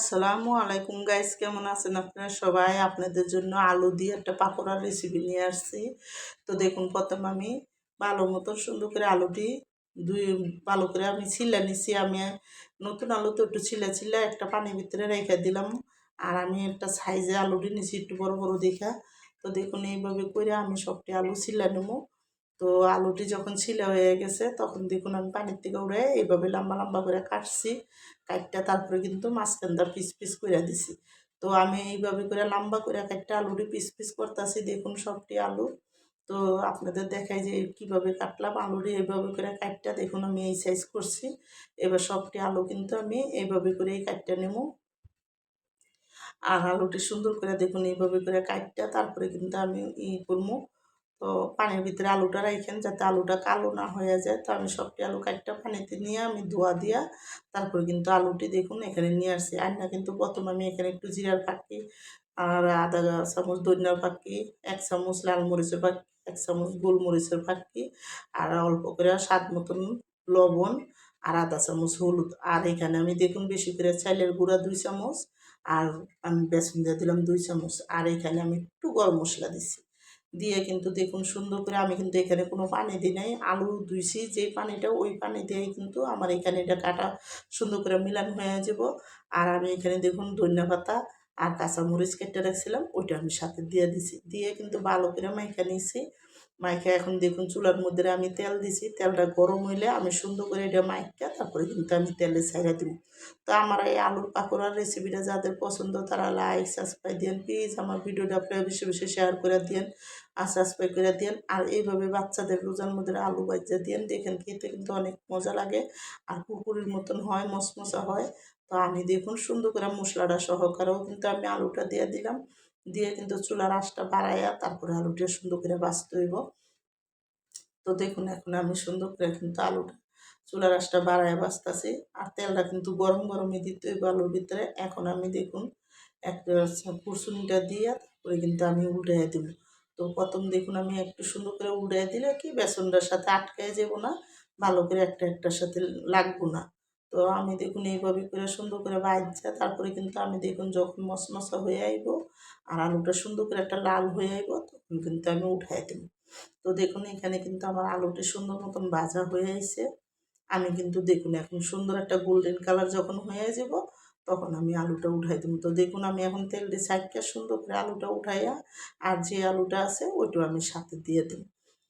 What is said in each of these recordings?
আসসালামু আলাইকুম গাইস কেমন আছেন আপনারা সবাই? আপনাদের জন্য আলু দিয়ে একটা পাকোড়ার রেসিপি নিয়ে আসছি। তো দেখুন, প্রথম আমি ভালো মতো সুন্দর করে আলুটি দুই, ভালো করে আমি ছিলা নিছি। আমি নতুন আলু তো একটু ছিলা ছিলা একটা পানির ভিতরে রেখে দিলাম। আর আমি একটা সাইজে আলুটি নিছি একটু বড় বড় দেখা। তো দেখুন, এইভাবে করে আমি সবটি আলু ছিলা নেব। তো আলুটি যখন ছিলা হয়ে গেছে, তখন দেখুন আমি পানির থেকে উড়ে এইভাবে লম্বা লম্বা করে কাটছি কাটটা তারপরে কিন্তু মাঝখানটা পিস পিস করে দিছি। তো আমি এইভাবে করে লম্বা করে কাটটা আলুটি পিস পিস করতেছি, দেখুন সবটি আলু। তো আপনাদের দেখাই যে কীভাবে কাটলাম আলুটি, এইভাবে করে কাটটা দেখুন আমি এই সাইজ করছি। এবার সবটি আলু কিন্তু আমি এইভাবে করে এই কাটটা নেব। আর আলুটি সুন্দর করে দেখুন এইভাবে করে কাটটা তারপরে কিন্তু আমি ই করব। তো পানির ভিতরে আলুটা রাখেন যাতে আলুটা কালো না হয়ে যায়। তো আমি সবটি আলু কাটটা পানিতে নিয়ে আমি ধোয়া দিয়া তারপর কিন্তু আলুটি দেখুন এখানে নিয়ে আসছি। আর না কিন্তু প্রথম আমি এখানে একটু জিরার পাখি আর আধা চামচ দইনার পাখি, এক চামচ, লাল মরিচের পাখি, এক চামচ গোলমরিচের পাখি আর অল্প করে স্বাদ মতন লবণ আর আধা চামচ হলুদ। আর এখানে আমি দেখুন বেশি করে চাইলের গুঁড়া দুই চামচ আর আমি বেসন দিয়ে দিলাম দুই চামচ। আর এখানে আমি একটু গরম মশলা দিছি। দিয়ে কিন্তু দেখুন সুন্দর করে আমি কিন্তু এখানে কোনো পানি দিই নাই। আলু ধুইছি যে পানিটা ওই পানি দিয়ে কিন্তু আমার এখানে এটা কাটা সুন্দর করে মিলান হয়ে যাব। আর আমি এখানে দেখুন ধনিয়া পাতা আর কাঁচামরিচ কেটে রাখছিলাম, ওইটা আমি সাথে দিয়ে দিছি। দিয়ে কিন্তু ভালো করে মাইখা নিয়েছি। মাইখা এখন দেখুন চুলার মধ্যে আমি তেল দিছি, তেলটা গরম হইলে আমি সুন্দর করে এটা মাইকা তারপরে কিন্তু আমি তেলে ছাইড়া দিব। তো আমার এই আলুর পাকোড়ার রেসিপিটা যাদের পছন্দ তারা লাইক সাবস্ক্রাইব দিন প্লিজ আমার ভিডিওটা আপনারা বেশি বেশি শেয়ার করে দিন আর সাবস্ক্রাইব করে দিন আর এইভাবে বাচ্চাদের রোজার মধ্যে আলু বাজ্যা দিন দেখেন খেতে কিন্তু অনেক মজা লাগে আর কুকুরের মতন হয় মশমশা হয়। তো আমি দেখুন সুন্দর করে মশলাটা সহকারেও কিন্তু আমি আলুটা দিয়ে দিলাম। দিয়ে কিন্তু চুলার আঁচটা বাড়াইয়া তারপরে আলুটা সুন্দর করে বাঁচতে হইব। তো দেখুন, এখন আমি সুন্দর করে কিন্তু আলুটা, চুলার আঁচটা বাড়াইয়া বাঁচতেছি আর তেলটা কিন্তু গরম গরমই দিতে হইব আলুর ভিতরে। এখন আমি দেখুন একটা কুরসুনিটা দিয়ে তারপরে কিন্তু আমি উল্টাই দেব। তো প্রথম দেখুন, আমি একটু সুন্দর করে উল্টাই দিলে কি, বেসনটার সাথে আটকায় যাব না, ভালো করে একটা একটার সাথে লাগবো না। তো আমি দেখুন এইভাবে করে সুন্দর করে বাজছে তারপরে কিন্তু আমি দেখুন যখন মশমশা হয়ে আইব আর আলুটা সুন্দর করে একটা লাল হয়ে আইব, তখন কিন্তু আমি উঠাই দেব। তো দেখুন এখানে কিন্তু আমার আলুটি সুন্দর মতন ভাজা হয়ে আইছে। আমি কিন্তু দেখুন এখন সুন্দর একটা গোল্ডেন কালার যখন হয়ে যাব তখন আমি আলুটা উঠাই দেবো। তো দেখুন আমি এখন তেল দিয়ে সাইডটা সুন্দর করে আলুটা উঠাইয়া আর যে আলুটা আছে, ওইটাও আমি সাথে দিয়ে দিই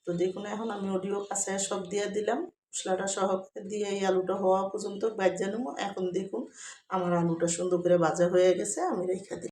তো দেখুন এখন আমি অডিও কাছে সব দিয়ে দিলাম। মশলাটা সহ দিয়ে এই আলুটা হওয়া পর্যন্ত বাজ্যা নেব। এখন দেখুন, আমার আলুটা সুন্দর করে ভাজা হয়ে গেছে, আমি রেখে দিই